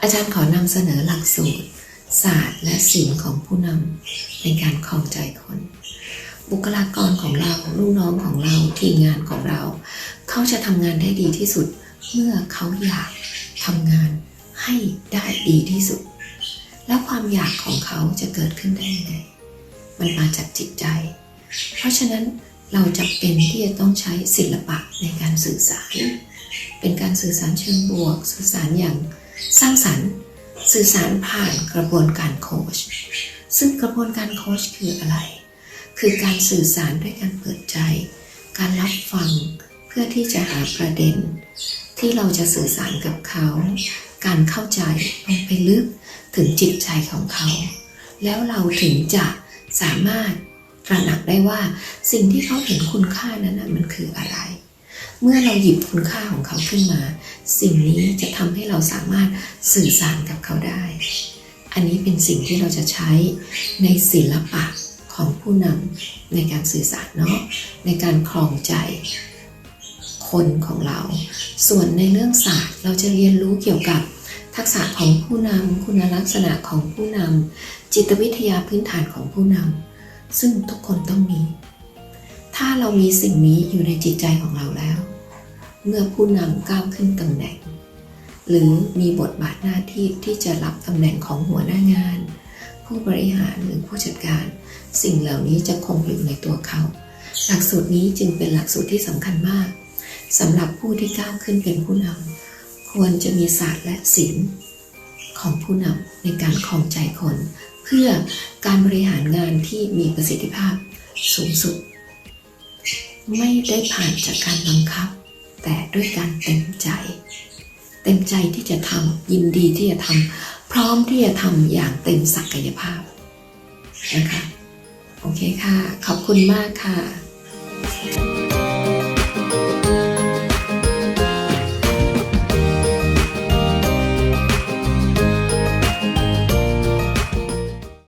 อาจารย์ขอนำเสนอหลักสูตร ศาสตร์และศิลป์ของผู้นำในการครองใจคน บุคลากรของเราลูกน้องของเราทีมงานของเรา เขาจะทำงานได้ดีที่สุด เมื่อเขาอยากทำงานให้ได้ดีที่สุด แล้วความอยากของเขาจะเกิดขึ้นได้ยังไง มันมาจากจิตใจ เพราะฉะนั้นเราจะเป็นที่จะต้องใช้ศิลปะในการสื่อสาร เป็นการสื่อสารเชิงบวก สื่อสารอย่างสร้างสรรค์ สื่อสารผ่านกระบวนการโคชซึ่งกระบวนการโคชคืออะไร คือการสื่อสารด้วยการเปิดใจ การรับฟังเพื่อที่จะหาประเด็น ที่เราจะสื่อสารกับเขา การเข้าใจลงไปลึกถึงจิตใจของเขา แล้วเราถึงจะสามารถตระหนักได้ว่าสิ่งที่เขาเห็นคุณค่านั้นนะมันคืออะไร เมื่อเราหยิบคุณค่าของเขาขึ้นมา สิ่งนี้จะทำให้เราสามารถสื่อสารกับเขาได้ อันนี้เป็นสิ่งที่เราจะใช้ในศิลปะของผู้นำในการสื่อสารเนาะในการครองใจคนของเรา ส่วนในเรื่องศาสตร์เราจะเรียนรู้เกี่ยวกับทักษะของผู้นำคุณลักษณะของผู้นำจิตวิทยาพื้นฐานของผู้นำซึ่งทุกคนต้องมี ถ้าเรามีสิ่งนี้อยู่ในจิตใจของเราแล้ว เมื่อผู้นำก้าวขึ้นตำแหน่ง หรือมีบทบาทหน้าที่ที่จะรับตำแหน่งของหัวหน้างาน ผู้บริหารหรือผู้จัดการ สิ่งเหล่านี้จะคงอยู่ในตัวเขา หลักสูตรนี้จึงเป็นหลักสูตรที่สำคัญมากสำหรับผู้ที่ก้าวขึ้นเป็นผู้นำควรจะมีศาสตร์และศิลป์ของผู้นำในการคองใจคน เพื่อการบริหารงานที่มีประสิทธิภาพสูงสุด ไม่ได้ผ่านจากการบังคับ ด้วยการเต็มใจ เต็มใจที่จะทำยินดีที่จะทำพร้อมที่จะทำอย่างเต็มศักยภาพนะคะโอเคค่ะ ขอบคุณมากค่ะ